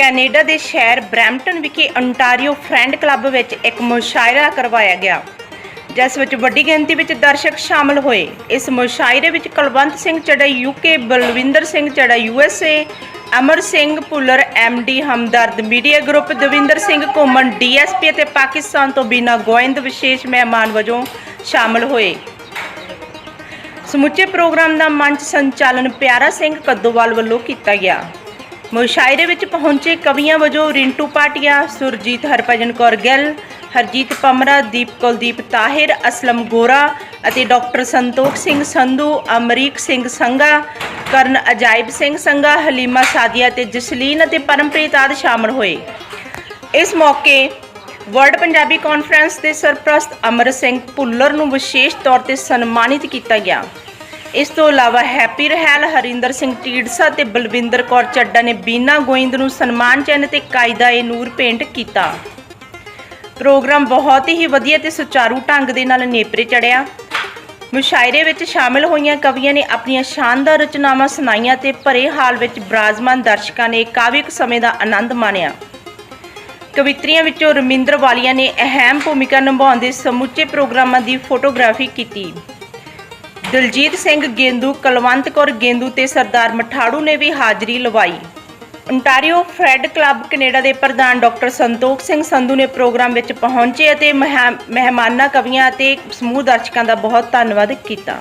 Canada ਦੇ ਸ਼ਹਿਰ Brampton ਵਿਖੇ ਅੰਟਾਰੀਓ ਫਰੈਂਡ ਕਲੱਬ ਵਿੱਚ ਇੱਕ ਮੁਸ਼ਾਇਰਾ ਕਰਵਾਇਆ ਗਿਆ, ਜਿਸ ਵਿੱਚ ਵੱਡੀ ਗਿਣਤੀ ਵਿੱਚ ਦਰਸ਼ਕ ਸ਼ਾਮਲ ਹੋਏ। ਇਸ ਮੁਸ਼ਾਇਰੇ ਵਿੱਚ ਕੁਲਵੰਤ ਸਿੰਘ ਚੜਾ UK Balwinder Singh Chadha USA Amar Singh Bhullar MD Hamdard, media group Davinder Singh Ghuman DSP ਅਤੇ ਪਾਕਿਸਤਾਨ ਤੋਂ ਬਿਨਾ ਗੋਇੰਦ ਵਿਸ਼ੇਸ਼ ਮਹਿਮਾਨ ਵਜੋਂ ਸ਼ਾਮਲ ਹੋਏ। ਸਮੁੱਚੇ ਪ੍ਰੋਗਰਾਮ ਦਾ ਮੰਚ ਸੰਚਾਲਨ ਪਿਆਰਾ ਸਿੰਘ ਕੱਦੋਵਾਲ ਵੱਲੋਂ ਕੀਤਾ ਗਿਆ। ਮੁਸ਼ਾਇਰੇ ਵਿੱਚ ਪਹੁੰਚੇ ਕਵੀਆਂ ਵਜੋਂ ਰਿੰਟੂ ਪਾਟਿਆ, ਸੁਰਜੀਤ ਹਰਭਜਨ ਕੌਰ ਗਿੱਲ, ਹਰਜੀਤ ਪਮਰਾ, ਦੀਪ ਕੁਲਦੀਪ ਤਾਹਿਰ, ਅਸਲਮ ਗੋਰਾ ਅਤੇ ਡਾਕਟਰ ਸੰਤੋਖ ਸਿੰਘ ਸੰਧੂ, ਅਮਰੀਕ ਸਿੰਘ ਸੰਘਾ, ਕਰਨ ਅਜਾਇਬ ਸਿੰਘ ਸੰਘਾ, ਹਲੀਮਾ ਸਾਦੀਆ ਤੇ ਜਸਲੀਨ ਅਤੇ ਪਰਮਪ੍ਰੀਤ ਆਦਿ ਸ਼ਾਮਲ ਹੋਏ। ਇਸ ਮੌਕੇ ਵਰਲਡ ਪੰਜਾਬੀ ਕਾਨਫਰੰਸ ਦੇ ਸਰਪ੍ਰਸਤ ਅਮਰ ਸਿੰਘ ਭੁੱਲਰ ਨੂੰ ਵਿਸ਼ੇਸ਼ ਤੌਰ ਤੇ ਸਨਮਾਨਿਤ ਕੀਤਾ ਗਿਆ। ਇਸ ਤੋਂ ਇਲਾਵਾ ਹੈਪੀ ਰਹਿਲ, ਹਰਿੰਦਰ ਸਿੰਘ ਟੀੜਸਾ ਤੇ ਬਲਵਿੰਦਰ ਕੌਰ ਚੱਡਾ ਨੇ ਬੀਨਾ ਗੋਇੰਦ ਨੂੰ ਸਨਮਾਨ ਚਿੰਨ੍ਹ ਤੇ ਕਾਇਦਾ ਏ ਨੂਰ ਭੇਂਟ ਕੀਤਾ। ਪ੍ਰੋਗਰਾਮ ਬਹੁਤ ਹੀ ਵਧੀਆ ਤੇ ਸੁਚਾਰੂ ਢੰਗ ਦੇ ਨਾਲ ਨੇਪਰੇ ਚੜਿਆ। ਮੁਸ਼ਾਇਰੇ ਵਿੱਚ ਸ਼ਾਮਿਲ ਹੋਈਆਂ ਕਵੀਆਂ ਨੇ ਆਪਣੀਆਂ ਸ਼ਾਨਦਾਰ ਰਚਨਾਵਾਂ ਸੁਣਾਈਆਂ ਤੇ ਭਰੇ ਹਾਲ ਵਿੱਚ ਬਰਾਜ਼ਮਾਨ ਦਰਸ਼ਕਾਂ ਨੇ ਕਾਵਿਕ ਸਮੇਂ ਦਾ ਆਨੰਦ ਮਾਣਿਆ। ਕਵਿਤਰੀਆਂ ਵਿੱਚੋਂ ਰਮਿੰਦਰ ਵਾਲੀਆ ਨੇ ਅਹਿਮ ਭੂਮਿਕਾ ਨਿਭਾਉਂਦੇ ਸਮੁੱਚੇ ਪ੍ਰੋਗਰਾਮਾਂ ਦੀ ਫੋਟੋਗ੍ਰਾਫੀ ਕੀਤੀ। ਦਿਲਜੀਤ ਸਿੰਘ ਗੇਂਦੂ, ਕਲਵੰਤ ਕੌਰ ਗੇਂਦੂ ਤੇ ਸਰਦਾਰ ਮਠਾੜੂ ਨੇ ਵੀ ਹਾਜ਼ਰੀ ਲਵਾਈ। ontario ਫਰੈਡ ਕਲੱਬ ਕੈਨੇਡਾ ਦੇ ਪ੍ਰਧਾਨ ਡਾਕਟਰ ਸੰਤੋਖ ਸਿੰਘ ਸੰਧੂ ਨੇ ਪ੍ਰੋਗਰਾਮ ਵਿੱਚ ਪਹੁੰਚੇ ਅਤੇ ਮਹਿ- ਮਹਿਮਾਨਾਂ, ਕਵੀਆਂ ਅਤੇ ਸਮੂਹ ਦਰਸ਼ਕਾਂ ਦਾ ਬਹੁਤ ਧੰਨਵਾਦ ਕੀਤਾ।